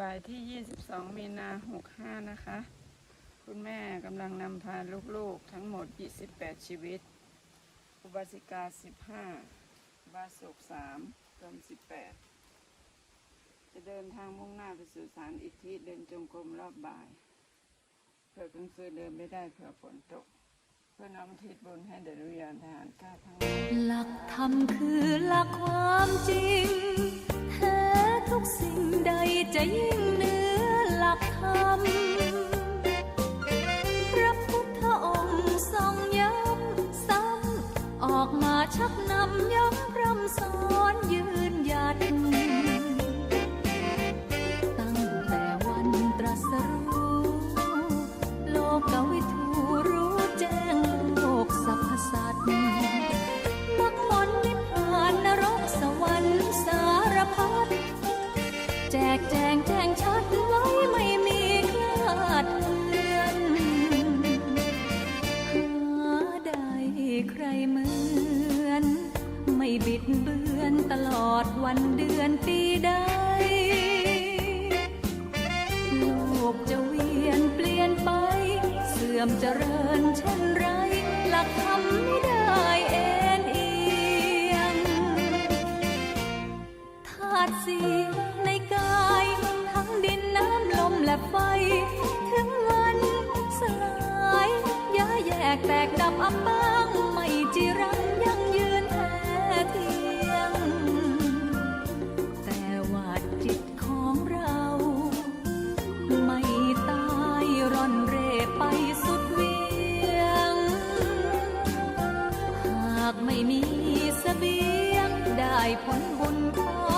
บ่ายที่ 22 มีนา65 นะคะ คุณแม่กำลังนำพาลูกๆทั้งหมด 28 ชีวิต อุบาสิกา 15 บาสุก3รวม18 จะเดินทางมุ่งหน้าไปสู่สารอิทธิเดินจงกรมรอบบ่าย เผื่อกลางคืนเดินไม่ได้เผื่อฝนตก เพื่อน้อมทิศบุญให้เดรุยานทหารข้าทั้งหลายหลักธรรมคือหลักความจริง จะยิ่งเหนือหลักธรรม พระพุทธองค์ทรงย้ำซ้ำ ออกมาชักนำย้ำพร่ำสอนยืนหยัด แจกแจงแจงชัดไว้ไม่มีคลาดเลือนหาได้ใครเหมือน ไม่บิดเบือนตลอดวันเดือนปีใดโลกจะเวียนเปลี่ยนไป เสื่อมเจริญเช่นไร ถึงวันสลายย้าแยกแตกดับอับปางไม่จีรังยังยืนแท้เทียง แต่ว่าจิตของเรา ไม่ตายร่อนเร่ไปสุดเวียง หากไม่มีเสบียงได้ผลบุญคอย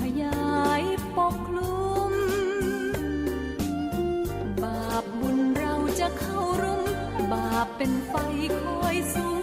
ขยายปกคลุม บาปบุญเราจะเข้ารุม บาปเป็นไฟคอยสู้